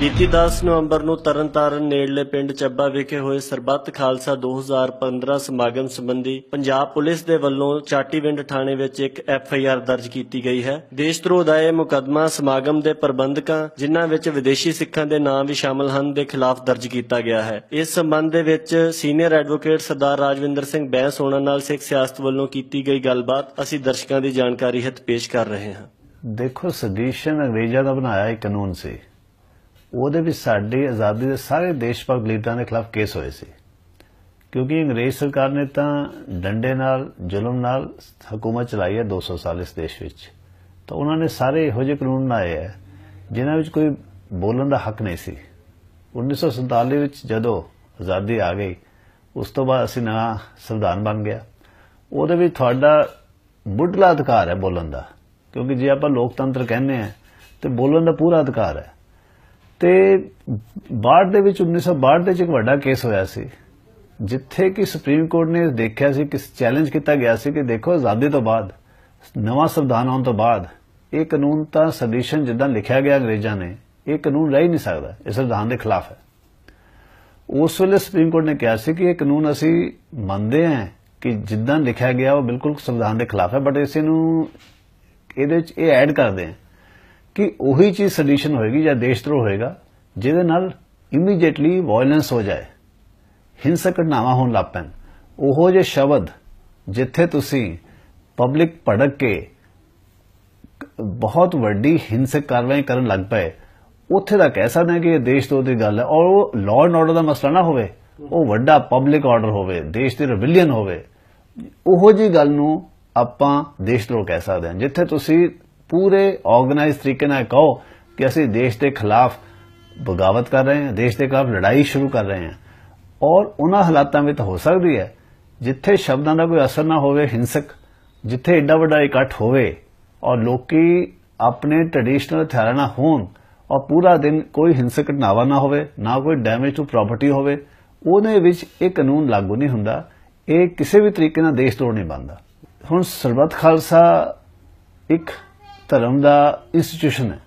ਬੀਤੀ 10 ਨਵੰਬਰ ਨੂੰ ਤਰਨਤਾਰਨ ਨੇੜਲੇ ਪਿੰਡ ਚੱਬਾ ਵਿਖੇ ਹੋਏ ਸਰਬੱਤ ਖਾਲਸਾ 2015 ਸਮਾਗਮ ਸੰਬੰਧੀ ਪੰਜਾਬ ਪੁਲਿਸ ਦੇ ਵੱਲੋਂ ਚਾਟੀਵਿੰਡ ਥਾਣੇ ਵਿੱਚ ਇੱਕ ਐਫ ਆਈ ਆਰ ਦਰਜ ਕੀਤੀ ਗਈ ਹੈ। ਦੇਸ਼ਧਰੋਹ ਦਾ ਇਹ ਮੁਕੱਦਮਾ ਸਮਾਗਮ ਦੇ ਪ੍ਰਬੰਧਕਾਂ, ਜਿਨ੍ਹਾਂ ਵਿੱਚ ਵਿਦੇਸ਼ੀ ਸਿੱਖਾਂ ਦੇ ਨਾਮ ਵੀ ਸ਼ਾਮਲ ਹਨ, ਦੇ ਖਿਲਾਫ ਦਰਜ ਕੀਤਾ ਗਿਆ ਹੈ। ਇਸ ਸੰਬੰਧ ਦੇ ਵਿੱਚ ਸੀਨੀਅਰ ਐਡਵੋਕੇਟ ਸਰਦਾਰ ਰਾਜਵਿੰਦਰ ਸਿੰਘ ਬੈਂਸ ਹੋਣਾ ਨਾਲ ਸਿੱਖ ਸਿਆਸਤ ਵੱਲੋਂ ਕੀਤੀ ਗਈ ਗੱਲਬਾਤ ਅਸੀਂ ਦਰਸ਼ਕਾਂ ਦੀ ਜਾਣਕਾਰੀ ਹਿੱਤ ਪੇਸ਼ ਕਰ ਰਹੇ ਹਾਂ। ਦੇਖੋ ਸੈਡੀਸ਼ਨ ਅੰਗਰੇਜ਼ਾਂ ਦਾ ਬਣਾਇਆ ਇੱਕ ਕਾਨੂੰਨ ਸੀ। ਉਹਦੇ ਵਿੱਚ ਸਾਡੀ ਆਜ਼ਾਦੀ ਦੇ ਸਾਰੇ ਦੇਸ਼ ਭਗਤ ਲੀਡਰਾਂ ਦੇ ਖਿਲਾਫ ਕੇਸ ਹੋਏ ਸੀ। ਕਿਉਂਕਿ ਅੰਗਰੇਜ਼ ਸਰਕਾਰ ਨੇ ਤਾਂ ਡੰਡੇ ਨਾਲ, ਜ਼ੁਲਮ ਨਾਲ ਹਕੂਮਤ ਚਲਾਈ ਹੈ 200 ਸਾਲ ਇਸ ਦੇਸ਼ ਵਿੱਚ। ਤਾਂ ਉਹਨਾਂ ਨੇ ਸਾਰੇ ਇਹੋ ਜਿਹੇ ਕਾਨੂੰਨ ਬਣਾਏ ਹੈ, ਜਿਨ੍ਹਾਂ ਵਿੱਚ ਕੋਈ ਬੋਲਣ ਦਾ ਹੱਕ ਨਹੀਂ ਸੀ। 1947 ਵਿੱਚ ਜਦੋਂ ਆਜ਼ਾਦੀ ਆ ਗਈ, ਉਸ ਤੋਂ ਬਾਅਦ ਅਸੀਂ ਨਵਾਂ ਸੰਵਿਧਾਨ ਬਣ ਗਿਆ। ਉਹਦੇ ਵਿੱਚ ਤੁਹਾਡਾ ਮੁੱਢਲਾ ਅਧਿਕਾਰ ਹੈ ਬੋਲਣ ਦਾ। ਕਿਉਂਕਿ ਜੇ ਆਪਾਂ ਲੋਕਤੰਤਰ ਕਹਿੰਦੇ ਆ ਤੇ ਬੋਲਣ ਦਾ ਪੂਰਾ ਅਧਿਕਾਰ ਹੈ। ਤੇ ਬਾਅਦ ਦੇ ਵਿੱਚ 1962 ਦੇ ਵਿੱਚ ਇੱਕ ਵੱਡਾ ਕੇਸ ਹੋਇਆ ਸੀ, ਜਿੱਥੇ ਕਿ ਸੁਪਰੀਮ ਕੋਰਟ ਨੇ ਦੇਖਿਆ ਸੀ ਕਿ ਚੈਲੰਜ ਕੀਤਾ ਗਿਆ ਸੀ ਕਿ ਦੇਖੋ ਆਜ਼ਾਦੀ ਤੋਂ ਬਾਅਦ, ਨਵਾਂ ਸੰਵਿਧਾਨ ਆਉਣ ਤੋਂ ਬਾਅਦ, ਇਹ ਕਾਨੂੰਨ ਤਾਂ ਸੈਡੀਸ਼ਨ ਜਿੱਦਾਂ ਲਿਖਿਆ ਗਿਆ ਅੰਗਰੇਜ਼ਾਂ ਨੇ, ਇਹ ਕਾਨੂੰਨ ਰਹਿ ਹੀ ਨਹੀਂ ਸਕਦਾ, ਇਹ ਸੰਵਿਧਾਨ ਦੇ ਖਿਲਾਫ ਹੈ। ਉਸ ਵੇਲੇ ਸੁਪਰੀਮ ਕੋਰਟ ਨੇ ਕਿਹਾ ਸੀ ਕਿ ਇਹ ਕਾਨੂੰਨ ਅਸੀਂ ਮੰਨਦੇ ਹਾਂ ਕਿ ਜਿੱਦਾਂ ਲਿਖਿਆ ਗਿਆ ਉਹ ਬਿਲਕੁਲ ਸੰਵਿਧਾਨ ਦੇ ਖਿਲਾਫ ਹੈ ਬਟ ਇਸ ਨੂੰ ਇਹਦੇ ਵਿੱਚ ਇਹ ਐਡ ਕਰਦੇ ਹਾਂ। ਕਿ ਉਹੀ ਚੀਜ਼ ਸੈਡੀਸ਼ਨ ਹੋਏਗੀ ਜਾਂ ਦੇਸ਼ ਦੇਸ਼ਦਰੋਹ ਹੋਏਗਾ, ਜਿਹਦੇ ਨਾਲ ਇਮੀਡੀਏਟਲੀ ਵਾਇਲੈਂਸ ਹੋ ਜਾਏ। ਹਿੰਸਕ ਘਟਨਾਵਾਂ ਹੋਣ ਲੱਗ ਪੈਣ। ਉਹੋ ਜਿਹੇ ਸ਼ਬਦ ਜਿੱਥੇ ਤੁਸੀਂ ਪਬਲਿਕ ਭੜਕ ਕੇ ਬਹੁਤ ਵੱਡੀ ਹਿੰਸਕ ਕਾਰਵਾਈ ਕਰਨ ਲੱਗ ਪਏ, ਉੱਥੇ ਦਾ ਕਹਿ ਸਕਦੇ ਹਾਂ ਕਿ ਇਹ ਦੇਸ਼ ਦੇਸ਼ਦਰੋਹ ਦੀ ਗੱਲ ਹੈ। ਔਰ ਉਹ ਲਾਅ ਐਂਡ ਆਰਡਰ ਦਾ ਮਸਲਾ ਨਾ ਹੋਵੇ, ਉਹ ਵੱਡਾ ਪਬਲਿਕ ਆਰਡਰ ਹੋਵੇ, ਦੇਸ਼ ਦੀ ਰਿਵਿਲੀਅਨ ਹੋਵੇ, ਉਹੋ ਜੀ ਗੱਲ ਨੂੰ ਆਪਾਂ ਦੇਸ਼ ਦੇਸ਼ਦਰੋਹ ਕਹਿ ਸਕਦੇ ਹਾਂ, ਜਿੱਥੇ ਤੁਸੀਂ ਪੂਰੇ ਆਰਗੇਨਾਈਜ਼ ਤਰੀਕੇ ਨਾਲ ਕਹੋ ਕਿ ਅਸੀਂ ਦੇਸ਼ ਦੇ ਖਿਲਾਫ ਬਗਾਵਤ ਕਰ ਰਹੇ ਹਾਂ, ਦੇਸ਼ ਦੇ ਖਿਲਾਫ ਲੜਾਈ ਸ਼ੁਰੂ ਕਰ ਰਹੇ ਹਾਂ। ਔਰ ਉਹਨਾਂ ਹਾਲਾਤਾਂ ਵਿੱਚ ਹੋ ਸਕਦੀ ਹੈ, ਜਿੱਥੇ ਸ਼ਬਦਾਂ ਦਾ ਕੋਈ ਅਸਰ ਨਾ ਹੋਵੇ, ਹਿੰਸਕ, ਜਿੱਥੇ ਏਡਾ ਵੱਡਾ ਇਕੱਠ ਹੋਵੇ ਔਰ ਲੋਕੀ ਆਪਣੇ ਟ੍ਰੈਡੀਸ਼ਨਲ ਹਥਿਆਰਾਂ ਨਾਲ ਹੋਣ ਔਰ ਪੂਰਾ ਦਿਨ ਕੋਈ ਹਿੰਸਕ ਘਟਨਾਵਾਂ ਨਾ ਹੋਵੇ, ਨਾ ਕੋਈ ਡੈਮੇਜ ਟੂ ਪ੍ਰਾਪਰਟੀ ਹੋਵੇ, ਉਹਦੇ ਵਿੱਚ ਇਹ ਕਾਨੂੰਨ ਲਾਗੂ ਨਹੀਂ ਹੁੰਦਾ। ਇਹ ਕਿਸੇ ਵੀ ਤਰੀਕੇ ਨਾਲ ਦੇਸ਼ ਤੋੜ ਨਹੀਂ ਬਣਦਾ। ਹੁਣ ਸਰਬੱਤ ਖਾਲਸਾ ਇੱਕ ਧਰਮ ਦਾ ਇੰਸਟੀਟਿਊਸ਼ਨ ਹੈ।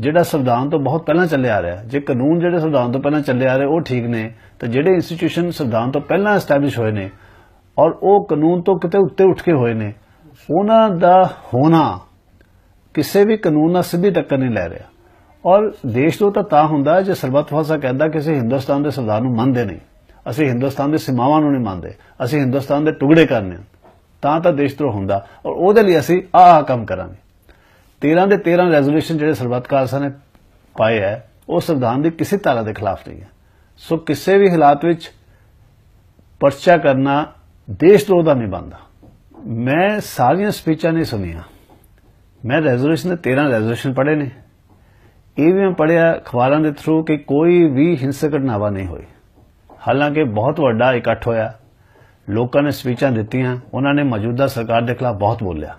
ਜਿਹੜਾ ਸੰਵਿਧਾਨ ਤੋਂ ਬਹੁਤ ਪਹਿਲਾਂ ਚੱਲਿਆ ਆ ਰਿਹਾ ਜੇ ਕਾਨੂੰਨ ਜਿਹੜੇ ਸੰਵਿਧਾਨ ਤੋਂ ਪਹਿਲਾਂ ਚੱਲੇ ਆ ਰਹੇ, ਉਹ ਠੀਕ ਨੇ, ਤਾਂ ਜਿਹੜੇ ਇੰਸਟੀਟਿਊਸ਼ਨ ਸੰਵਿਧਾਨ ਤੋਂ ਪਹਿਲਾਂ ਐਸਟੈਬਲਿਸ਼ ਹੋਏ ਨੇ ਔਰ ਉਹ ਕਾਨੂੰਨ ਤੋਂ ਕਿਤੇ ਉੱਤੇ ਉੱਠ ਕੇ ਹੋਏ ਨੇ, ਉਹਨਾਂ ਦਾ ਹੋਣਾ ਕਿਸੇ ਵੀ ਕਾਨੂੰਨ ਨਾਲ ਸਿੱਧੀ ਟੱਕਰ ਨਹੀਂ ਲੈ ਰਿਹਾ। ਔਰ ਦੇਸ਼ ਤੋਂ ਤਾਂ ਤਾਂ ਹੁੰਦਾ ਜੇ ਸਰਬੱਤ ਖਾਲਸਾ ਕਹਿੰਦਾ ਕਿ ਅਸੀਂ ਹਿੰਦੁਸਤਾਨ ਦੇ ਸੰਵਿਧਾਨ ਨੂੰ ਮੰਨਦੇ ਨਹੀਂ, ਅਸੀਂ ਹਿੰਦੁਸਤਾਨ ਦੇ ਸੀਮਾਵਾਂ ਨੂੰ ਨਹੀਂ ਮੰਨਦੇ, ਅਸੀਂ ਹਿੰਦੁਸਤਾਨ ਦੇ ਟੁਕੜੇ ਕਰਨੇ ਤਾਂ ਤਾਂ ਤੋਂ ਹੁੰਦਾ ਔਰ ਉਹਦੇ ਲਈ ਅਸੀਂ ਆਹ ਆਹ ਕੰਮ ਕਰਾਂਗੇ। 13 ਦੇ 13 ਰੈਜ਼ੋਲੂਸ਼ਨ ਜਿਹੜੇ ਸਰਬੱਤ ਖਾਲਸਾ ਨੇ ਪਾਏ ਹੈ, ਉਹ ਸੰਵਿਧਾਨ ਦੀ ਕਿਸੇ ਧਾਰਾ ਦੇ ਖਿਲਾਫ ਨਹੀਂ ਹੈ। ਸੋ ਕਿਸੇ ਵੀ ਹਾਲਾਤ ਵਿੱਚ ਪਰਚਾ ਕਰਨਾ ਦੇਸ਼ ਦੇਸ਼ਦਰੋਹ ਦਾ ਨਹੀਂ ਬਣਦਾ। ਮੈਂ ਸਾਰੀਆਂ ਸਪੀਚਾਂ ਨਹੀਂ ਸੁਣੀਆਂ। ਮੈਂ ਰੈਜ਼ੋਲੂਸ਼ਨ ਦੇ 13 ਰੈਜ਼ੋਲੂਸ਼ਨ ਪੜ੍ਹੇ ਨੇ। ਇਹ ਵੀ ਮੈਂ ਪੜਿਆ ਅਖਬਾਰਾਂ ਦੇ ਥਰੂ ਕਿ ਕੋਈ ਵੀ ਹਿੰਸਕ ਘਟਨਾਵਾ ਨਹੀਂ ਹੋਈ। ਹਾਲਾਂਕਿ ਬਹੁਤ ਵੱਡਾ ਇਕੱਠ ਹੋਇਆ। ਲੋਕਾਂ ਨੇ ਸਪੀਚਾਂ ਦਿੱਤੀਆਂ। ਉਹਨਾਂ ਨੇ ਮੌਜੂਦਾ ਸਰਕਾਰ ਦੇ ਖਿਲਾਫ ਬਹੁਤ ਬੋਲਿਆ।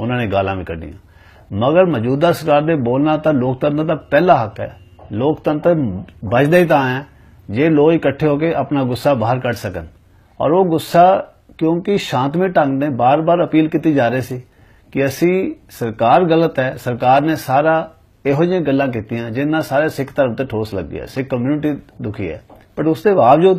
ਉਹਨਾਂ ਨੇ ਗਾਲਾਂ ਵੀ ਕੱਢੀਆਂ। ਮਗਰ ਮੌਜੂਦਾ ਸਰਕਾਰ ਦੇ ਬੋਲਣਾ ਤਾਂ ਲੋਕਤੰਤਰ ਦਾ ਪਹਿਲਾ ਹੱਕ ਹੈ ਲੋਕਤੰਤਰ ਬਚਦਾ ਹੀ ਤਾਂ ਹੈ ਜੇ ਲੋਕ ਇਕੱਠੇ ਹੋ ਕੇ ਆਪਣਾ ਗੁੱਸਾ ਬਾਹਰ ਕੱਢ ਸਕਣ ਔਰ ਉਹ ਗੁੱਸਾ ਕਿਉਂਕਿ ਸ਼ਾਂਤਮਈ ਢੰਗ ਨਾਲ ਬਾਰ-ਬਾਰ ਅਪੀਲ ਕੀਤੀ ਜਾ ਰਹੀ ਸੀ ਕਿ ਅਸੀਂ ਸਰਕਾਰ ਗਲਤ ਹੈ ਸਰਕਾਰ ਨੇ ਸਾਰਾ ਇਹੋ ਜਿਹੀਆਂ ਗੱਲਾਂ ਕੀਤੀਆਂ ਜਿਨ੍ਹਾਂ ਸਾਰੇ ਸਿੱਖ ਧਰਮ ਤੇ ਠੋਸ ਲੱਗੀ ਹੈ ਸਿੱਖ ਕਮਿਊਨਿਟੀ ਦੁਖੀ ਹੈ ਪਰ ਉਸ ਦੇ ਬਾਵਜੂਦ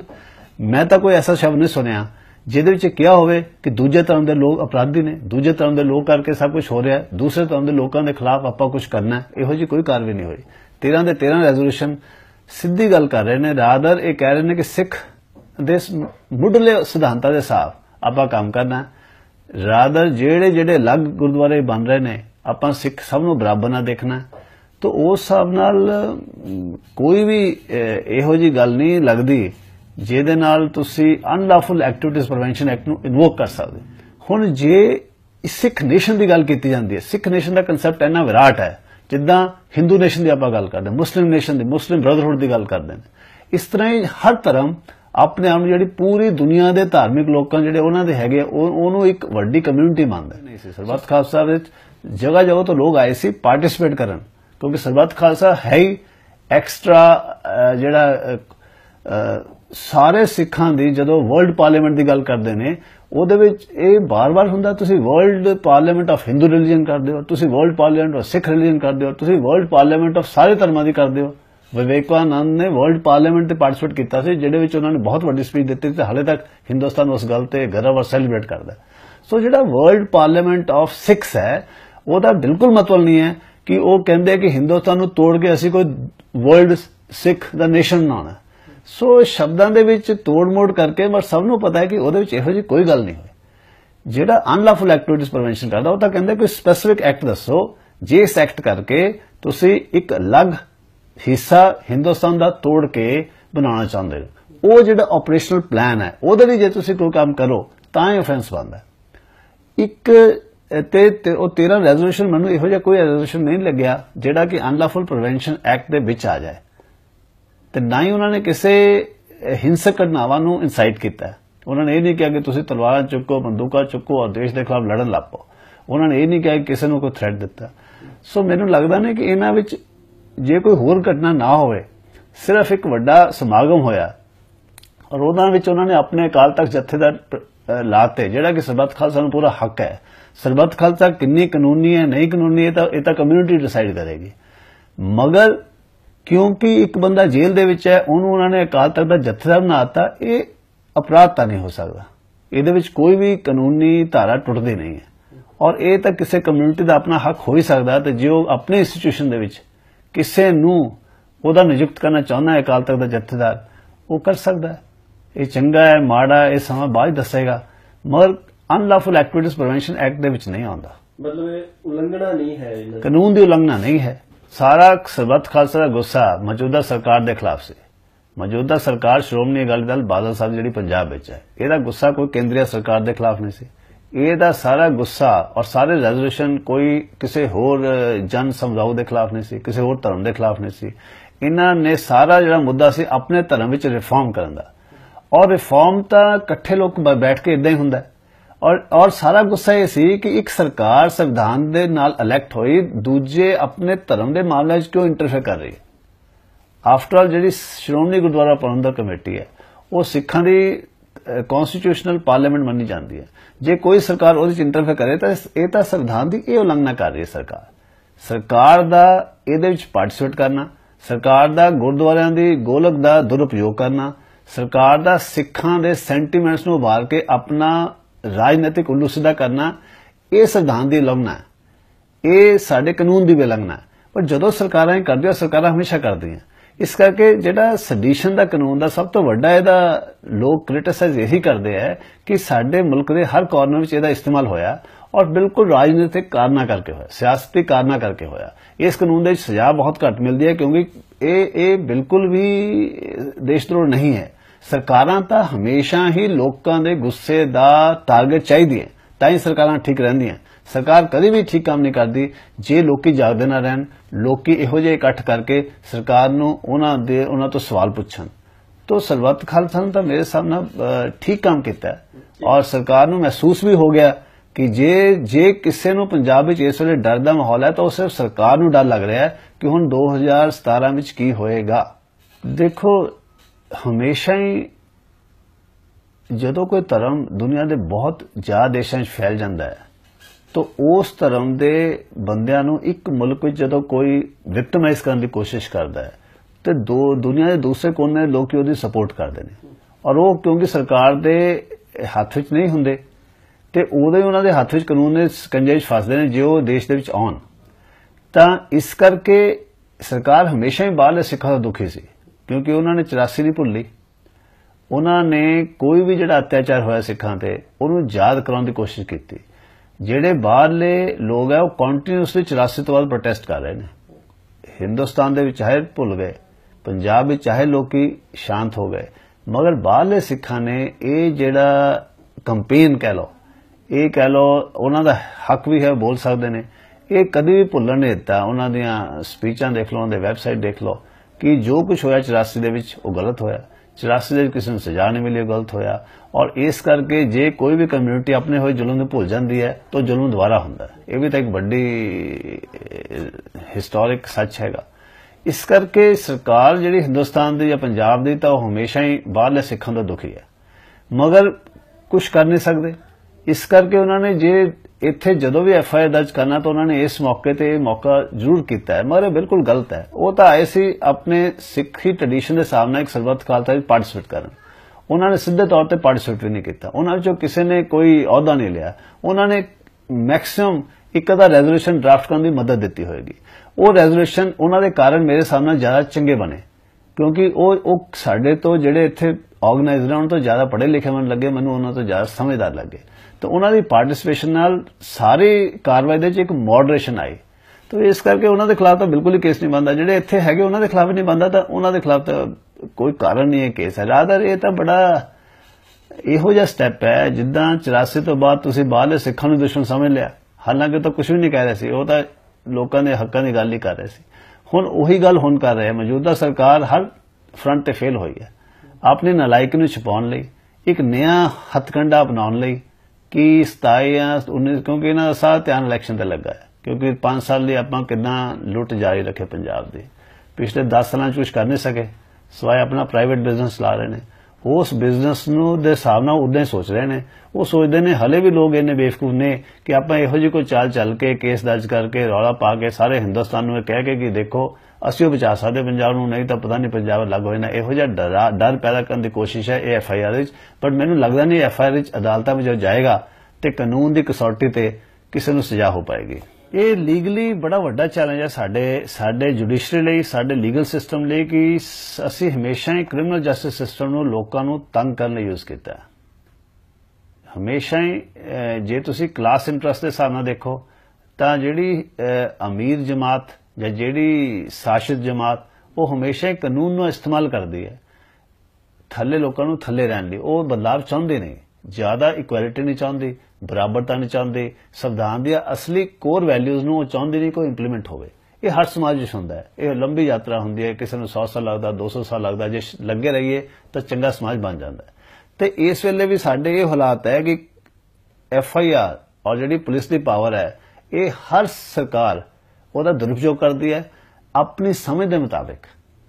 ਮੈਂ ਤਾਂ ਕੋਈ ਐਸਾ ਸ਼ਬਦ ਨਹੀਂ ਸੁਣਿਆ ਜਿਹਦੇ ਵਿੱਚ ਕਿਹਾ ਹੋਵੇ ਕਿ ਦੂਜੇ ਧਰਮ ਦੇ ਲੋਕ ਅਪਰਾਧੀ ਨੇ, ਦੂਜੇ ਧਰਮ ਦੇ ਲੋਕ ਕਰਕੇ ਸਭ ਕੁਝ ਹੋ ਰਿਹਾ ਹੈ, ਦੂਸਰੇ ਧਰਮ ਦੇ ਲੋਕਾਂ ਦੇ ਖਿਲਾਫ ਆਪਾਂ ਕੁਝ ਕਰਨਾ ਹੈ, ਇਹੋ ਜੀ ਕੋਈ ਕਾਰਵਾਈ ਨਹੀਂ ਹੋਈ। 13 ਦੇ 13 ਰੈਜ਼ੋਲੂਸ਼ਨ ਸਿੱਧੀ ਗੱਲ ਕਰ ਰਹੇ ਨੇ, ਰਾਦਰ ਇਹ ਕਹਿ ਰਹੇ ਨੇ ਕਿ ਸਿੱਖ ਦੇ ਮੁੱਢਲੇ ਸਿਧਾਂਤਾਂ ਦੇ ਹਿਸਾਬ ਆਪਾਂ ਕੰਮ ਕਰਨਾ ਰਾਦਰ ਜਿਹੜੇ ਜਿਹੜੇ ਅਲੱਗ ਗੁਰਦੁਆਰੇ ਬਣ ਰਹੇ ਨੇ, ਆਪਾਂ ਸਿੱਖ ਸਭ ਨੂੰ ਬਰਾਬਰ ਨਾਲ ਦੇਖਣਾ ਤਾਂ ਉਸ ਹਿਸਾਬ ਨਾਲ ਕੋਈ ਵੀ ਇਹੋ ਜੀ ਗੱਲ ਨਹੀਂ ਲੱਗਦੀ ਜਿਹਦੇ ਨਾਲ ਤੁਸੀਂ ਅਨਲawful ਐਕਟੀਵਿਟੀਜ਼ ਪ੍ਰੀਵੈਂਸ਼ਨ ਐਕਟ ਨੂੰ ਇਨਵੋਕ ਕਰ ਸਕਦੇ ਹੁਣ ਜੇ ਸਿੱਖ ਨੇਸ਼ਨ ਦੀ ਗੱਲ ਕੀਤੀ ਜਾਂਦੀ ਹੈ ਸਿੱਖ ਨੇਸ਼ਨ ਦਾ ਕਨਸੈਪਟ ਇੰਨਾ ਵਿਰਾਟ ਹੈ ਜਿੱਦਾਂ ਹਿੰਦੂ ਨੇਸ਼ਨ ਦੀ ਆਪਾਂ ਗੱਲ ਕਰਦੇ ਹਾਂ ਮੁਸਲਿਮ ਨੇਸ਼ਨ ਦੀ ਮੁਸਲਿਮ ਬ੍ਰਦਰਹੁੱਡ ਦੀ ਗੱਲ ਕਰਦੇ ਨੇ। ਇਸ ਤਰ੍ਹਾਂ ਹੀ ਹਰ ਧਰਮ ਆਪਣੇ ਆਪ ਨੂੰ ਜਿਹੜੀ ਪੂਰੀ ਦੁਨੀਆ ਦੇ ਧਾਰਮਿਕ ਲੋਕਾਂ ਜਿਹੜੇ ਉਹਨਾਂ ਦੇ ਹੈਗੇ ਉਹਨੂੰ ਇੱਕ ਵੱਡੀ ਕਮਿਊਨਿਟੀ ਮੰਨਦੇ ਨਹੀਂ ਸੀ ਸਰਬੱਤ ਖਾਲਸਾ ਵਿੱਚ ਜਗ੍ਹਾ ਜਗ੍ਹਾ ਤੋਂ ਲੋਕ ਆਏ ਸੀ ਪਾਰਟਿਸਿਪੇਟ ਕਰਨ ਕਿਉਂਕਿ ਸਰਬੱਤ ਖਾਲਸਾ ਹੈ ਹੀ ਐਕਸਟਰਾ ਜਿਹੜਾ ਸਾਰੇ ਸਿੱਖਾਂ ਦੀ ਜਦੋਂ ਵਰਲਡ ਪਾਰਲੀਮੈਂਟ ਦੀ ਗੱਲ ਕਰਦੇ ਨੇ, ਉਹਦੇ ਵਿੱਚ ਇਹ ਬਾਰ-ਬਾਰ ਹੁੰਦਾ, ਤੁਸੀਂ world parliament of Hindu religion ਕਰਦੇ ਹੋ, ਤੁਸੀਂ world parliament of Sikh religion ਕਰਦੇ ਹੋ, ਤੁਸੀਂ ਵਰਲਡ ਪਾਰਲੀਮੈਂਟ ਆਫ ਸਾਰੇ ਧਰਮਾਂ ਦੀ ਕਰਦੇ ਹੋ। ਵਿਵੇਕਾਨੰਦ ਨੇ ਵਰਲਡ ਪਾਰਲੀਮੈਂਟ ਤੇ ਪਾਰਟਿਸਿਪੇਟ ਕੀਤਾ ਸੀ ਜਿਹਦੇ ਵਿੱਚ ਉਹਨਾਂ ਨੇ ਬਹੁਤ ਵੱਡੀ ਸਪੀਚ ਦਿੱਤੀ ਤੇ ਹਾਲੇ ਤੱਕ ਹਿੰਦੁਸਤਾਨ ਉਸ ਗੱਲ ਤੇ ਗਰਵ ਔਰ ਸੈਲੀਬ੍ਰੇਟ ਕਰਦਾ ਸੋ ਜਿਹੜਾ ਵਰਲਡ ਪਾਰਲੀਮੈਂਟ ਆਫ ਸਿੱਖਸ ਹੈ, ਉਹਦਾ ਬਿਲਕੁਲ ਮਤਲਬ ਨਹੀਂ ਹੈ ਕਿ ਉਹ ਕਹਿੰਦੇ ਕਿ ਹਿੰਦੁਸਤਾਨ ਨੂੰ ਤੋੜ ਕੇ ਅਸੀਂ ਕੋਈ ਵਰਲਡ ਸਿੱਖ ਦਾ ਨੇਸ਼ਨ ਬਣਾਉਣਾ ਸੋ ਸ਼ਬਦਾਂ ਦੇ ਵਿੱਚ ਤੋੜ-ਮੋੜ ਕਰਕੇ ਪਰ ਸਭ ਨੂੰ ਪਤਾ ਹੈ ਕਿ ਉਹਦੇ ਵਿੱਚ ਇਹੋ ਜਿਹੀ ਕੋਈ ਗੱਲ ਨਹੀਂ ਹੋਈ। ਜਿਹੜਾ ਅਨਲawful ਐਕਟੀਵਿਟੀਜ਼ ਪ੍ਰੀਵੈਂਸ਼ਨ ਕਰਦਾ, ਉਹ ਤਾਂ ਕਹਿੰਦਾ ਕੋਈ ਸਪੈਸਿਫਿਕ ਐਕਟ ਦੱਸੋ। ਜੇ ਇਸ ਐਕਟ ਕਰਕੇ ਤੁਸੀਂ ਇੱਕ ਅਲੱਗ ਹਿੱਸਾ ਹਿੰਦੁਸਤਾਨ ਦਾ ਤੋੜ ਕੇ ਬਣਾਉਣਾ ਚਾਹੁੰਦੇ ਹੋ, ਉਹ ਜਿਹੜਾ ਆਪਰੇਸ਼ਨਲ ਪਲਾਨ ਹੈ, ਉਹਦੇ ਲਈ ਜੇ ਤੁਸੀਂ ਕੋਈ ਕੰਮ ਕਰੋ, ਤਾਂ ਹੀ ਆਫੈਂਸ ਬਣਦਾ ਇੱਕ ਤੇ ਉਹ 13 ਰੈਜ਼ੋਲੂਸ਼ਨ ਮੈਨੂੰ ਇਹੋ ਜਿਹਾ ਕੋਈ ਰੈਜ਼ੋਲੂਸ਼ਨ ਨਹੀਂ ਲੱਗਿਆ, ਜਿਹੜਾ ਕਿ ਅਨਲawful ਪ੍ਰੀਵੈਂਸ਼ਨ ਐਕਟ ਦੇ ਵਿੱਚ ਆ ਜਾਏ। ਤੇ ਨਾ ਹੀ ਉਹਨਾਂ ਨੇ ਕਿਸੇ ਹਿੰਸਕ ਘਟਨਾਵਾਂ ਨੂੰ ਇਨਸਾਈਟ ਕੀਤਾ। ਉਹਨਾਂ ਨੇ ਇਹ ਨਹੀਂ ਕਿਹਾ ਕਿ ਤੁਸੀਂ ਤਲਵਾਰਾਂ ਚੁੱਕੋ ਬੰਦੂਕਾਂ ਚੁੱਕੋ ਔਰ ਦੇਸ਼ ਦੇ ਖਿਲਾਫ ਲੜਨ ਲੱਗ ਪਓ। ਉਹਨਾਂ ਨੇ ਇਹ ਨਹੀਂ ਕਿਹਾ ਕਿ ਕਿਸੇ ਨੂੰ ਕੋਈ ਥ੍ਰੈਟ ਦਿੱਤਾ। ਸੋ ਮੈਨੂੰ ਲੱਗਦਾ ਨੇ ਕਿ ਇਹਨਾਂ ਵਿੱਚ ਜੇ ਕੋਈ ਹੋਰ ਘਟਨਾ ਨਾ ਹੋਵੇ ਸਿਰਫ ਇੱਕ ਵੱਡਾ ਸਮਾਗਮ ਹੋਇਆ ਔਰ ਉਹਨਾਂ ਵਿੱਚ ਉਹਨਾਂ ਨੇ ਆਪਣੇ ਅਕਾਲ ਤਖਤ ਜਥੇਦਾਰ ਅਹ, ਲਾਤੇ ਜਿਹੜਾ ਕਿ ਸਰਬੱਤ ਖਾਲਸਾ ਨੂੰ ਪੂਰਾ ਹੱਕ ਹੈ। ਸਰਬੱਤ ਖਾਲਸਾ ਕਿੰਨੀ ਕਾਨੂੰਨੀ ਹੈ ਨਹੀਂ ਕਾਨੂੰਨੀ ਹੈ ਤਾਂ ਇਹ ਤਾਂ ਕਮਿਊਨਿਟੀ ਡਿਸਾਈਡ ਕਰੇਗੀ। ਮਗਰ ਕਿਉਂਕਿ ਇੱਕ ਬੰਦਾ ਜੇਲ੍ਹ ਦੇ ਵਿੱਚ ਹੈ ਉਹਨੂੰ ਉਹਨਾਂ ਨੇ ਅਕਾਲ ਤਖਤ ਦਾ ਜਥੇਦਾਰ ਬਣਾਤਾ ਇਹ ਅਪਰਾਧ ਤਾਂ ਨਹੀਂ ਹੋ ਸਕਦਾ। ਇਹਦੇ ਵਿੱਚ ਕੋਈ ਵੀ ਕਾਨੂੰਨੀ ਧਾਰਾ ਟੁੱਟਦੀ ਨਹੀਂ ਹੈ। ਔਰ ਇਹ ਤਾਂ ਕਿਸੇ ਕਮਿਊਨਿਟੀ ਦਾ ਆਪਣਾ ਹੱਕ ਹੋ ਹੀ ਸਕਦਾ ਤੇ ਜੇ ਉਹ ਆਪਣੀ ਇੰਸਟੀਟਿਊਸ਼ਨ ਦੇ ਵਿੱਚ ਕਿਸੇ ਨੂੰ ਉਹਦਾ ਨਿਯੁਕਤ ਕਰਨਾ ਚਾਹੁੰਦਾ ਹੈ ਅਕਾਲ ਤਖਤ ਦਾ ਜਥੇਦਾਰ ਉਹ ਕਰ ਸਕਦਾ ਹੈ। ਇਹ ਚੰਗਾ ਹੈ ਮਾੜਾ ਹੈ, ਇਹ ਸਮਾਂ ਬਾਅਦ ਦੱਸੇਗਾ। ਮਗਰ ਅਨਲawful ਐਕਟੀਵਿਟੀਜ਼ ਪ੍ਰੀਵੈਂਸ਼ਨ ਐਕਟ ਦੇ ਵਿੱਚ ਨਹੀਂ ਆਉਂਦਾ। ਮਤਲਬ ਇਹ ਉਲੰਘਣਾ ਨਹੀਂ ਹੈ। ਕਾਨੂੰਨ ਦੀ ਉਲੰਘਣਾ ਨਹੀਂ ਹੈ। ਸਾਰਾ ਸਰਬੱਤ ਖਾਲਸਾ ਦਾ ਗੁੱਸਾ ਮੌਜੂਦਾ ਸਰਕਾਰ ਦੇ ਖਿਲਾਫ ਸੀ। ਮੌਜੂਦਾ ਸਰਕਾਰ ਸ਼੍ਰੋਮਣੀ ਅਕਾਲੀ ਦਲ ਬਾਦਲ ਸਾਹਿਬ ਜਿਹੜੀ ਪੰਜਾਬ ਵਿੱਚ ਹੈ, ਇਹਦਾ ਗੁੱਸਾ ਕੋਈ ਕੇਂਦਰੀ ਸਰਕਾਰ ਦੇ ਖਿਲਾਫ ਨਹੀਂ ਸੀ। ਇਹਦਾ ਸਾਰਾ ਗੁੱਸਾ ਔਰ ਸਾਰੇ ਰੈਜ਼ੋਲੂਸ਼ਨ ਕੋਈ ਕਿਸੇ ਹੋਰ ਜਨ ਸਮਝਾਓ ਦੇ ਖਿਲਾਫ ਨਹੀਂ ਸੀ, ਕਿਸੇ ਹੋਰ ਧਰਮ ਦੇ ਖਿਲਾਫ ਨਹੀਂ ਸੀ। ਇਹਨਾਂ ਨੇ ਸਾਰਾ ਜਿਹੜਾ ਮੁੱਦਾ ਸੀ, ਆਪਣੇ ਧਰਮ ਵਿੱਚ ਰਿਫਾਰਮ ਕਰਨ ਦਾ। ਔਰ ਰਿਫਾਰਮ ਤਾਂ ਇਕੱਠੇ ਲੋਕ ਬੈਠ ਕੇ ਇਦਾਂ ਹੀ ਹੁੰਦਾ ਹੈ। ਔਰ ਔਰ ਸਾਰਾ ਗੁੱਸਾ ਇਹ ਸੀ ਕਿ ਇੱਕ ਸਰਕਾਰ ਸੰਵਿਧਾਨ ਦੇ ਨਾਲ ਇਲੈਕਟ ਹੋਈ, ਦੂਜੇ ਆਪਣੇ ਧਰਮ ਦੇ ਮਾਮਲੇ 'ਚ ਕਿਉਂ ਇੰਟਰਫੇਅਰ ਕਰ ਰਹੀ ਆਫਟਰ ਆਲ ਜਿਹੜੀ ਸ਼੍ਰੋਮਣੀ ਗੁਰਦੁਆਰਾ ਪ੍ਰਬੰਧਕ ਕਮੇਟੀ ਹੈ, ਉਹ ਸਿੱਖਾਂ ਦੀ ਕਨਸਟੀਟਿਊਸ਼ਨਲ ਪਾਰਲੀਮੈਂਟ ਮੰਨੀ ਜਾਂਦੀ ਹੈ। ਜੇ ਕੋਈ ਸਰਕਾਰ ਉਹਦੇ 'ਚ ਇੰਟਰਫੇਅਰ ਕਰੇ ਤਾਂ ਇਹ ਤਾਂ ਸੰਵਿਧਾਨ ਦੀ ਇਹ ਉਲੰਘਣਾ ਕਰ ਰਹੀ ਹੈ ਸਰਕਾਰ। ਸਰਕਾਰ ਦਾ ਇਹਦੇ ਵਿੱਚ ਪਾਰਟਿਸਿਪੇਟ ਕਰਨਾ, ਸਰਕਾਰ ਦਾ ਗੁਰਦੁਆਰਿਆਂ ਦੀ ਗੋਲਕ ਦਾ ਦੁਰਉਪਯੋਗ ਕਰਨਾ, ਸਰਕਾਰ ਦਾ ਸਿੱਖਾਂ ਦੇ ਸੈਂਟੀਮੈਂਟਸ ਨੂੰ ਉਭਾਰ ਕੇ ਆਪਣਾ ਰਾਜਨੀਤਿਕ ਉਲੂ ਸਿੱਧਾ ਕਰਨਾ, ਇਹ ਸੰਵਿਧਾਨ ਦੀ ਉਲੰਘਣਾ ਹੈ। ਇਹ ਸਾਡੇ ਕਾਨੂੰਨ ਦੀ ਵੀ ਉਲੰਘਣਾ ਹੈ। ਪਰ ਜਦੋਂ ਸਰਕਾਰਾਂ ਇਹ ਕਰਦੀਆਂ ਸਰਕਾਰਾਂ ਹਮੇਸ਼ਾ ਕਰਦੀਆਂ। ਇਸ ਕਰਕੇ ਜਿਹੜਾ ਸੈਡੀਸ਼ਨ ਦਾ ਕਾਨੂੰਨ ਦਾ ਸਭ ਤੋਂ ਵੱਡਾ ਇਹਦਾ ਲੋਕ ਕ੍ਰਿਟਿਸਾਈਜ਼ ਇਹੀ ਕਰਦੇ ਆ ਕਿ ਸਾਡੇ ਮੁਲਕ ਦੇ ਹਰ ਕਾਰਨਰ ਵਿੱਚ ਇਹਦਾ ਇਸਤੇਮਾਲ ਹੋਇਆ ਔਰ ਬਿਲਕੁਲ ਰਾਜਨੀਤਿਕ ਕਾਰਨਾਂ ਕਰਕੇ ਹੋਇਆ, ਸਿਆਸਤੀ ਕਾਰਨਾਂ ਕਰਕੇ ਹੋਇਆ। ਇਸ ਕਾਨੂੰਨ ਦੇ ਵਿੱਚ ਸਜ਼ਾ ਬਹੁਤ ਘੱਟ ਮਿਲਦੀ ਹੈ ਕਿਉਂਕਿ ਇਹ ਇਹ ਬਿਲਕੁਲ ਵੀ ਦੇਸ਼ ਦੇਸ਼ਦਰੋਹ ਨਹੀਂ ਹੈ। ਸਰਕਾਰਾਂ ਤਾਂ ਹਮੇਸ਼ਾ ਹੀ ਲੋਕਾਂ ਦੇ ਗੁੱਸੇ ਦਾ ਟਾਰਗੇਟ ਚਾਹੀਦੀ ਹੈ, ਤਾਂ ਹੀ ਸਰਕਾਰਾਂ ਠੀਕ ਰਹਿੰਦੀਆਂ। ਸਰਕਾਰ ਕਦੇ ਵੀ ਠੀਕ ਕੰਮ ਨਹੀਂ ਕਰਦੀ, ਜੇ ਲੋਕੀ ਜਾਗਦੇ ਨਾ ਰਹਿਣ, ਲੋਕੀ ਇਹੋ ਜਿਹੇ ਇਕੱਠ ਕਰਕੇ ਸਰਕਾਰ ਨੂੰ ਉਹਨਾਂ ਦੇ, ਉਹਨਾਂ ਤੋਂ ਸਵਾਲ ਪੁੱਛਣ। ਤੋ ਸਰਬੱਤ ਖਾਲਸਾ ਨੇ ਤਾਂ ਮੇਰੇ ਹਿਸਾਬ ਨਾਲ ਠੀਕ ਕੰਮ ਕੀਤਾ ਔਰ ਸਰਕਾਰ ਨੂੰ ਮਹਿਸੂਸ ਵੀ ਹੋ ਗਿਆ ਕਿ ਜੇ ਜੇ ਕਿਸੇ ਨੂੰ ਪੰਜਾਬ ਵਿੱਚ ਇਸ ਵੇਲੇ ਡਰ ਦਾ ਮਾਹੌਲ ਹੈ, ਤਾਂ ਉਹ ਸਿਰਫ ਸਰਕਾਰ ਨੂੰ ਡਰ ਲੱਗ ਰਿਹਾ ਹੈ ਕਿ ਹੁਣ 2017 ਵਿੱਚ ਕੀ ਹੋਏਗਾ। ਦੇਖੋ ਹਮੇਸ਼ਾ ਹੀ ਜਦੋਂ ਕੋਈ ਧਰਮ ਦੁਨੀਆ ਦੇ ਬਹੁਤ ਜ਼ਿਆਦਾ ਦੇਸ਼ਾਂ 'ਚ ਫੈਲ ਜਾਂਦਾ ਹੈ, ਤਾਂ ਉਸ ਧਰਮ ਦੇ ਬੰਦਿਆਂ ਨੂੰ ਇੱਕ ਮੁਲਕ ਵਿੱਚ ਜਦੋਂ ਕੋਈ ਵਿਕਟਮਾਈਜ਼ ਕਰਨ ਦੀ ਕੋਸ਼ਿਸ਼ ਕਰਦਾ ਹੈ, ਤੇ ਦੋ ਦੁਨੀਆ ਦੇ ਦੂਸਰੇ ਕੋਨੇ ਲੋਕ ਉਹਦੀ ਸਪੋਰਟ ਕਰਦੇ ਨੇ। ਔਰ ਉਹ ਕਿਉਂਕਿ ਸਰਕਾਰ ਦੇ ਹੱਥ ਵਿੱਚ ਨਹੀਂ ਹੁੰਦੇ, ਤੇ ਉਦੋਂ ਹੀ ਉਹਨਾਂ ਦੇ ਹੱਥ ਵਿੱਚ ਕਾਨੂੰਨ ਦੇ ਸਕੰਜੇ ਵਿੱਚ ਫਸਦੇ ਨੇ, ਜੇ ਉਹ ਦੇਸ਼ ਦੇ ਵਿੱਚ ਆਉਣ। ਤਾਂ ਇਸ ਕਰਕੇ ਸਰਕਾਰ ਹਮੇਸ਼ਾ ਹੀ ਬਾਹਰਲੇ ਸਿੱਖਾਂ ਦਾ ਦੁਖੀ ਸੀ। ਕਿਉਂਕਿ ਉਹਨਾਂ ਨੇ 84 ਨਹੀਂ ਭੁੱਲੀ। ਉਹਨਾਂ ਨੇ ਕੋਈ ਵੀ ਜਿਹੜਾ ਅਤਿਆਚਾਰ ਹੋਇਆ ਸਿੱਖਾਂ ਤੇ, ਉਹਨੂੰ ਯਾਦ ਕਰਾਉਣ ਦੀ ਕੋਸ਼ਿਸ਼ ਕੀਤੀ। ਜਿਹੜੇ ਬਾਹਰਲੇ ਲੋਕ ਆ, ਉਹ ਕੰਟੀਨਿਊਸਲੀ 84 ਤੋਂ ਬਾਅਦ ਪ੍ਰੋਟੈਸਟ ਕਰ ਰਹੇ ਨੇ। ਹਿੰਦੁਸਤਾਨ ਦੇ ਵਿੱਚ ਚਾਹੇ ਭੁੱਲ ਗਏ, ਪੰਜਾਬ ਵਿੱਚ ਚਾਹੇ ਲੋਕੀ ਸ਼ਾਂਤ ਹੋ ਗਏ। ਮਗਰ ਬਾਹਰਲੇ ਸਿੱਖਾਂ ਨੇ ਇਹ ਜਿਹੜਾ ਕੰਪੇਨ ਕਹਿ ਲਓ, ਇਹ ਕਹਿ ਲਓ ਉਹਨਾਂ ਦਾ ਹੱਕ ਵੀ ਹੈ ਬੋਲ ਸਕਦੇ ਨੇ। ਇਹ ਕਦੀ ਵੀ ਭੁੱਲਣ ਨਹੀਂ ਦਿੱਤਾ। ਉਹਨਾਂ ਦੀਆਂ ਸਪੀਚਾਂ ਦੇਖ ਲਓ, ਉਹਨਾਂ ਦੇ ਵੈਬਸਾਈਟ ਦੇਖ ਲਓ। ਕਿ ਜੋ ਕੁਝ ਹੋਇਆ 84 ਦੇ ਵਿੱਚ, ਉਹ ਗਲਤ ਹੋਇਆ। 84 ਦੇ ਵਿੱਚ ਕਿਸੇ ਨੂੰ ਸਜ਼ਾ ਨਹੀਂ ਮਿਲੀ, ਉਹ ਗਲਤ ਹੋਇਆ। ਔਰ ਇਸ ਕਰਕੇ ਜੇ ਕੋਈ ਵੀ ਕਮਿਊਨਿਟੀ ਆਪਣੇ ਹੋਏ ਜ਼ੁਲਮ ਨੂੰ ਭੁੱਲ ਜਾਂਦੀ ਹੈ, ਤਾਂ ਜ਼ੁਲਮ ਦੁਬਾਰਾ ਹੁੰਦਾ ਇਹ ਵੀ ਤਾਂ ਇੱਕ ਵੱਡੀ ਹਿਸਟੋਰਿਕ ਸੱਚ ਹੈਗਾ। ਇਸ ਕਰਕੇ ਸਰਕਾਰ ਜਿਹੜੀ ਹਿੰਦੁਸਤਾਨ ਦੀ ਜਾਂ ਪੰਜਾਬ ਦੀ ਤਾਂ ਉਹ ਹਮੇਸ਼ਾ ਹੀ ਬਾਹਰਲੇ ਸਿੱਖਾਂ ਦਾ ਦੁਖੀ ਹੈ। ਮਗਰ ਕੁਝ ਕਰ ਨਹੀਂ ਸਕਦੇ। ਇਸ ਕਰਕੇ ਉਹਨਾਂ ਨੇ ਜੇ ਇੱਥੇ ਜਦੋਂ ਵੀ ਐਫ ਆਈ ਆਰ ਦਰਜ ਕਰਨਾ ਤਾਂ ਉਹਨਾਂ ਨੇ ਇਸ ਮੌਕੇ ਤੇ ਇਹ ਮੌਕਾ ਜ਼ਰੂਰ ਕੀਤਾ ਹੈ। ਮਗਰ ਇਹ ਬਿਲਕੁਲ ਗਲਤ ਹੈ। ਉਹ ਤਾਂ ਆਏ ਸੀ ਆਪਣੇ ਸਿੱਖੀ ਟ੍ਰੈਡੀਸ਼ਨ ਦੇ ਸਾਹਮਣੇ ਇੱਕ ਸਰਬੱਤ ਕਾਲਤਾ ਵਿੱਚ ਪਾਰਟਿਸਿਪੇਟ ਕਰਨ। ਉਹਨਾਂ ਨੇ ਸਿੱਧੇ ਤੌਰ ਤੇ ਪਾਰਟਿਸਿਪੇਟ ਵੀ ਨਹੀਂ ਕੀਤਾ। ਉਹਨਾਂ ਵਿੱਚੋਂ ਕਿਸੇ ਨੇ ਕੋਈ ਅਹੁਦਾ ਨਹੀਂ ਲਿਆ। ਉਹਨਾਂ ਨੇ ਮੈਕਸਿਮਮ ਇੱਕ ਅਦਾ ਰੈਜ਼ੋਲੂਸ਼ਨ ਡਰਾਫਟ ਕਰਨ ਦੀ ਮਦਦ ਦਿੱਤੀ ਹੋਏਗੀ। ਉਹ ਰੈਜ਼ੋਲੂਸ਼ਨ ਉਹਨਾਂ ਦੇ ਕਾਰਨ ਮੇਰੇ ਸਾਹਮਣੇ ਜ਼ਿਆਦਾ ਚੰਗੇ ਬਣੇ। ਕਿਉਂਕਿ ਉਹ ਉਹ ਸਾਡੇ ਤੋਂ ਜਿਹੜੇ ਇੱਥੇ ਆਰਗੇਨਾਈਜ਼ਰ ਉਹਨਾਂ ਤੋਂ ਜ਼ਿਆਦਾ ਪੜ੍ਹੇ ਲਿਖੇ ਮੈਨੂੰ ਲੱਗੇ, ਮੈਨੂੰ ਉਹਨਾਂ ਤੋਂ ਜ਼ਿਆਦਾ ਸਮਝਦਾਰ ਲੱਗੇ। ਤਾਂ ਉਹਨਾਂ ਦੀ ਪਾਰਟਿਸਿਪੇਸ਼ਨ ਨਾਲ ਸਾਰੀ ਕਾਰਵਾਈ ਦੇ ਵਿੱਚ ਇੱਕ ਮੋਡਰੇਸ਼ਨ ਆਈ। ਤਾਂ ਇਸ ਕਰਕੇ ਉਹਨਾਂ ਦੇ ਖਿਲਾਫ ਤਾਂ ਬਿਲਕੁਲ ਹੀ ਕੇਸ ਨਹੀਂ ਬੰਦਾ ਜਿਹੜੇ ਇੱਥੇ ਹੈਗੇ ਉਹਨਾਂ ਦੇ ਖਿਲਾਫ ਨਹੀਂ ਬੰਦਾ ਤਾਂ ਉਹਨਾਂ ਦੇ ਖਿਲਾਫ ਤਾਂ ਕੋਈ ਕਾਰਨ ਨਹੀਂ ਹੈ ਕੇਸ ਹੈ ਰਾਦਰ ਇਹ ਤਾਂ ਬੜਾ ਇਹੋ ਜਿਹਾ ਸਟੈਪ ਹੈ, ਜਿੱਦਾਂ 84 ਤੋਂ ਬਾਅਦ ਤੁਸੀਂ ਬਾਹਰਲੇ ਸਿੱਖਾਂ ਨੂੰ ਦੁਸ਼ਮਣ ਸਮਝ ਲਿਆ। ਹਾਲਾਂਕਿ ਉਹ ਤਾਂ ਕੁਝ ਵੀ ਨਹੀਂ ਕਹਿ ਰਹੇ ਸੀ, ਉਹ ਤਾਂ ਲੋਕਾਂ ਦੇ ਹੱਕਾਂ ਦੀ ਗੱਲ ਹੀ ਕਰ ਰਹੇ ਸੀ। ਹੁਣ ਉਹੀ ਗੱਲ ਹੁਣ ਕਰ ਰਹੇ ਹੈ। ਮੌਜੂਦਾ ਸਰਕਾਰ ਹਰ ਫਰੰਟ ਤੇ ਫੇਲ ਹੋਈ ਹੈ। ਆਪਣੀ ਨਲਾਇਕੀ ਨੂੰ ਛੁਪਾਉਣ ਲਈ, ਇੱਕ ਨਵਾਂ ਹੱਥਕੰਡਾ ਅਪਣਾਉਣ ਲਈ ਕਿ 27 ਜਾਂ 19 ਕਿਉਂਕਿ ਇਹਨਾਂ ਦਾ ਸਾਰਾ ਧਿਆਨ ਇਲੈਕਸ਼ਨ ਤੇ ਲੱਗਾ ਹੈ, ਕਿਉਂਕਿ 5 ਸਾਲ ਲਈ ਆਪਾਂ ਕਿੰਨਾ ਲੁੱਟ ਜਾਰੀ ਰੱਖੇ ਪੰਜਾਬ ਦੀ। ਪਿਛਲੇ 10 ਸਾਲਾਂ ਚ ਕੁਝ ਕਰ ਨਹੀਂ ਸਕੇ, ਸਵਾਏ ਆਪਣਾ ਪ੍ਰਾਈਵੇਟ ਬਿਜ਼ਨਸ ਲਾ ਰਹੇ ਨੇ ਉਸ ਬਿਜ਼ਨਸ ਨੂੰ ਦੇ ਹਿਸਾਬ ਨਾਲ ਉਦਾਂ ਹੀ ਸੋਚ ਰਹੇ ਨੇ। ਉਹ ਸੋਚਦੇ ਨੇ, ਹਲੇ ਵੀ ਲੋਕ ਇਹਨੇ ਬੇਵਕੂਫ ਨੇ ਕਿ ਆਪਾਂ ਇਹੋ ਜਿਹੀ ਕੋਈ ਚਾਲ ਚੱਲ ਕੇ ਕੇਸ ਦਰਜ ਕਰਕੇ ਰੌਲਾ ਪਾ ਕੇ ਸਾਰੇ ਹਿੰਦੁਸਤਾਨ ਨੂੰ ਇਹ ਕਹਿ ਕੇ ਕਿ ਦੇਖੋ, ਅਸੀਂ ਉਹ ਬਚਾ ਸਕਦੇ ਪੰਜਾਬ ਨੂੰ, ਨਹੀਂ ਤਾਂ ਪਤਾ ਨਹੀਂ ਪੰਜਾਬ ਲੱਗ ਹੋਏ ਨਾ। ਇਹੋ ਜਿਹਾ ਡਰਾ- ਡਰ ਪੈਦਾ ਕਰਨ ਦੀ ਕੋਸ਼ਿਸ਼ ਹੈ ਇਹ ਐਫ ਆਈ ਆਰ ਵਿੱਚ। ਪਰ ਮੈਨੂੰ ਲੱਗਦਾ ਨਹੀਂ ਐਫ ਆਈ ਆਰ ਵਿੱਚ ਅਦਾਲਤਾਂ ਵਿੱਚ ਜੋ ਜਾਏਗਾ ਤੇ ਕਾਨੂੰਨ ਦੀ ਕਸੌਟੀ ਤੇ ਕਿਸੇ ਨੂੰ ਸਜ਼ਾ ਹੋ ਪਾਏਗੀ। ਇਹ ਲੀਗਲੀ ਬੜਾ ਵੱਡਾ ਚੈਲੰਜ ਹੈ ਸਾਡੇ ਸਾਡੇ ਜੁਡੀਸ਼ਰੀ ਲਈ, ਸਾਡੇ ਲੀਗਲ ਸਿਸਟਮ ਲਈ ਕਿ ਅਸੀਂ ਹਮੇਸ਼ਾ ਹੀ ਕ੍ਰਿਮੀਨਲ ਜਸਟਿਸ ਸਿਸਟਮ ਨੂੰ ਲੋਕਾਂ ਨੂੰ ਤੰਗ ਕਰਨ ਲਈ ਯੂਜ਼ ਕੀਤਾ। ਹਮੇਸ਼ਾ ਹੀ ਜੇ ਤੁਸੀਂ ਕਲਾਸ ਇੰਟਰਸਟ ਦੇ ਹਿਸਾਬ ਨਾਲ ਦੇਖੋ, ਤਾਂ ਜਿਹੜੀ ਅਮੀਰ ਜਮਾਤ ਜਾਂ ਜਿਹੜੀ ਸ਼ਾਸਿਤ ਜਮਾਤ, ਉਹ ਹਮੇਸ਼ਾ ਹੀ ਕਾਨੂੰਨ ਨੂੰ ਇਸਤੇਮਾਲ ਕਰਦੀ ਹੈ। ਥੱਲੇ ਲੋਕਾਂ ਨੂੰ ਥੱਲੇ ਰਹਿਣ ਲਈ। ਉਹ ਬਦਲਾਵ ਚਾਹੁੰਦੇ ਨੇ। ਜ਼ਿਆਦਾ ਇਕੁਐਲਿਟੀ ਨਹੀਂ ਚਾਹੁੰਦੀ। ਬਰਾਬਰਤਾ ਨਹੀਂ ਚਾਹੁੰਦੇ, ਸੰਵਿਧਾਨ ਦੀਆਂ ਅਸਲੀ ਕੋਰ ਵੈਲਿਊਜ਼ ਨੂੰ ਉਹ ਚਾਹੁੰਦੇ ਨਹੀਂ ਕੋਈ ਇੰਪਲੀਮੈਂਟ ਹੋਵੇ। ਇਹ ਹਰ ਸਮਾਜ ਵਿੱਚ ਹੁੰਦਾ ਹੈ। ਇਹ ਲੰਬੀ ਯਾਤਰਾ ਹੁੰਦੀ ਹੈ, ਕਿਸੇ ਨੂੰ 100 ਸਾਲ ਲੱਗਦਾ 200 ਸਾਲ ਲੱਗਦਾ, ਜੇ ਲੱਗੇ ਰਹੀਏ ਤਾਂ ਚੰਗਾ ਸਮਾਜ ਬਣ ਜਾਂਦਾ ਹੈ। ਤੇ ਇਸ ਵੇਲੇ ਵੀ ਸਾਡੇ ਇਹ ਹਾਲਾਤ ਹੈ ਕਿ ਐਫ ਆਈ ਆਰ ਔਰ ਜਿਹੜੀ ਪੁਲਿਸ ਦੀ ਪਾਵਰ ਹੈ, ਇਹ ਹਰ ਸਰਕਾਰ ਉਹਦਾ ਦੁਰਉਪਯੋਗ ਕਰਦੀ ਹੈ, ਆਪਣੀ ਸਮਝ ਦੇ ਮੁਤਾਬਿਕ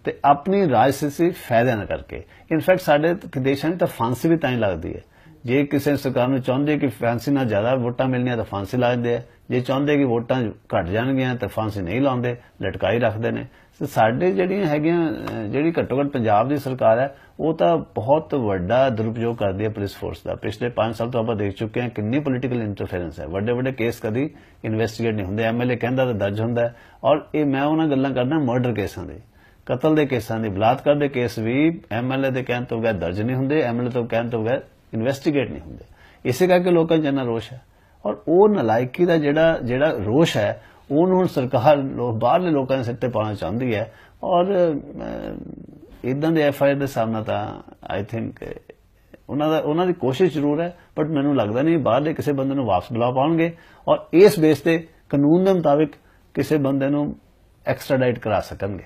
ਤੇ ਆਪਣੀ ਰਾਜਸੀਸੀ ਫਾਇਦਿਆਂ ਨਾਲ ਕਰਕੇ। ਇਨਫੈਕਟ ਸਾਡੇ ਦੇਸ਼ਾਂ ਵਿੱਚ ਤਾਂ ਫਾਂਸੀ ਵੀ ਤਾਂ ਹੀ ਲੱਗਦੀ ਹੈ। ਜੇ ਕਿਸੇ ਸਰਕਾਰ ਨੂੰ ਚਾਹੁੰਦੇ ਕਿ ਫਾਂਸੀ ਨਾਲ ਜ਼ਿਆਦਾ ਵੋਟਾਂ ਮਿਲਣੀਆਂ ਤਾਂ ਫਾਂਸੀ ਲਾ ਦਿੰਦੇ ਆ। ਜੇ ਚਾਹੁੰਦੇ ਕਿ ਵੋਟਾਂ ਘਟ ਜਾਣਗੀਆਂ ਤਾਂ ਫਾਂਸੀ ਨਹੀਂ ਲਾਉਂਦੇ, ਲਟਕਾਈ ਰੱਖਦੇ ਨੇ। ਸਾਡੇ ਜਿਹੜੀਆਂ ਹੈਗੀਆਂ ਜਿਹੜੀ ਘੱਟੋ ਘੱਟ ਪੰਜਾਬ ਦੀ ਸਰਕਾਰ ਹੈ, ਉਹ ਤਾਂ ਬਹੁਤ ਵੱਡਾ ਦੁਰਉਪਯੋਗ ਕਰਦੀ ਹੈ ਪੁਲਿਸ ਫੋਰਸ ਦਾ। ਪਿਛਲੇ 5 ਸਾਲ ਤੋਂ ਆਪਾਂ ਦੇਖ ਚੁੱਕੇ ਹਾਂ ਕਿੰਨੀ ਪੋਲੀਟੀਕਲ ਇੰਟਰਫੇਰੈਂਸ ਹੈ। ਵੱਡੇ ਵੱਡੇ ਕੇਸ ਕਦੀ ਇਨਵੈਸਟੀਗੇਟ ਨਹੀਂ ਹੁੰਦੇ। ਐਮਐਲਏ ਕਹਿੰਦਾ ਤਾਂ ਦਰਜ ਹੁੰਦਾ ਔਰ ਇਹ ਮੈਂ ਉਹਨਾਂ ਗੱਲਾਂ ਕਰਦਾ ਮਰਡਰ ਕੇਸਾਂ ਦੀ। ਕਤਲ ਦੇ ਕੇਸਾਂ ਦੀ, ਬਲਾਤਕਾਰ ਦੇ ਕੇਸ ਵੀ ਐਮਐਲਏ ਦੇ ਕਹਿਣ ਤੋਂ ਬਗੈਰ ਦਰਜ ਨਹੀਂ ਹੁੰਦੇ। ਐਮਐਲਏ ਤੋਂ ਕਹਿਣ ਤੋਂ ਬਗੈਰ ਇਨਵੈਸਟੀਗੇਟ ਨਹੀਂ ਹੁੰਦੇ। ਇਸੇ ਕਰਕੇ ਲੋਕਾਂ 'ਚ ਇੰਨਾ ਰੋਸ਼ ਹੈ। ਔਰ ਉਹ ਨਲਾਇਕੀ ਦਾ ਜਿਹੜਾ ਜਿਹੜਾ ਰੋਸ਼ ਹੈ, ਉਹਨੂੰ ਹੁਣ ਸਰਕਾਰ ਬਾਹਰਲੇ ਲੋਕਾਂ ਦੇ ਸਿਰ ਤੇ ਪਾਉਣਾ ਚਾਹੁੰਦੀ ਹੈ। ਔਰ ਇਦਾਂ ਦੇ ਐਫ ਆਈ ਆਰ ਦੇ ਸਾਹਮਣੇ ਤਾਂ ਆਈ ਥਿੰਕ ਉਹਨਾਂ ਦਾ, ਉਹਨਾਂ ਦੀ ਕੋਸ਼ਿਸ਼ ਜ਼ਰੂਰ ਹੈ ਬਟ ਮੈਨੂੰ ਲੱਗਦਾ ਨਹੀਂ ਬਾਹਰਲੇ ਕਿਸੇ ਬੰਦੇ ਨੂੰ ਵਾਪਸ ਬੁਲਾ ਪਾਉਣਗੇ। ਔਰ ਇਸ ਬੇਸ ਤੇ ਕਾਨੂੰਨ ਦੇ ਮੁਤਾਬਿਕ ਕਿਸੇ ਬੰਦੇ ਨੂੰ ਐਕਸਟ੍ਰਾਡਾਈਟ ਕਰਾ ਸਕਣਗੇ।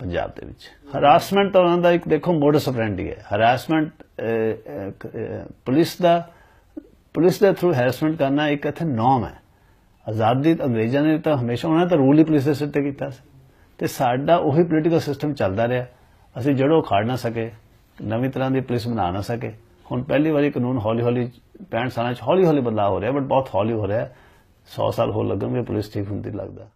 ਪੰਜਾਬ ਦੇ ਵਿੱਚ। ਹਰਾਸਮੈਂਟ ਤਾਂ ਉਹਨਾਂ ਦਾ ਇੱਕ ਦੇਖੋ ਮੋਡਸ ਆਪਰੈਂਡੀ ਹੈ। ਹਰਾਸਮੈਂਟ ਪੁਲਿਸ ਦਾ, ਪੁਲਿਸ ਦੇ ਥਰੂ ਹੈਰੈਸਮੈਂਟ ਕਰਨਾ ਇੱਕ ਇੱਥੇ ਨੋਮ ਹੈ। ਆਜ਼ਾਦੀ ਅੰਗਰੇਜ਼ਾਂ ਨੇ ਤਾਂ ਹਮੇਸ਼ਾ ਉਹਨਾਂ ਨੇ ਤਾਂ ਰੂਲ ਹੀ ਪੁਲਿਸ ਦੇ ਸਿਰ ਤੇ ਕੀਤਾ ਸੀ। ਤੇ ਸਾਡਾ ਉਹੀ ਪੋਲੀਟੀਕਲ ਸਿਸਟਮ ਚੱਲਦਾ ਰਿਹਾ। ਅਸੀਂ ਜੜੋਂ ਖਾੜ ਨਾ ਸਕੇ, ਨਵੀਂ ਤਰ੍ਹਾਂ ਦੀ ਪੁਲਿਸ ਬਣਾ ਨਾ ਸਕੇ। ਹੁਣ ਪਹਿਲੀ ਵਾਰੀ ਕਾਨੂੰਨ ਹੌਲੀ ਹੌਲੀ 65 ਸਾਲਾਂ ਚ ਹੌਲੀ ਹੌਲੀ ਬਦਲਾਅ ਹੋ ਰਿਹਾ ਬਟ ਬਹੁਤ ਹੌਲੀ ਹੋ ਰਿਹਾ। 100 ਸਾਲ ਹੋਰ ਲੱਗਣਗੇ, ਪੁਲਿਸ ਠੀਕ ਹੁੰਦੀ ਲੱਗਦਾ।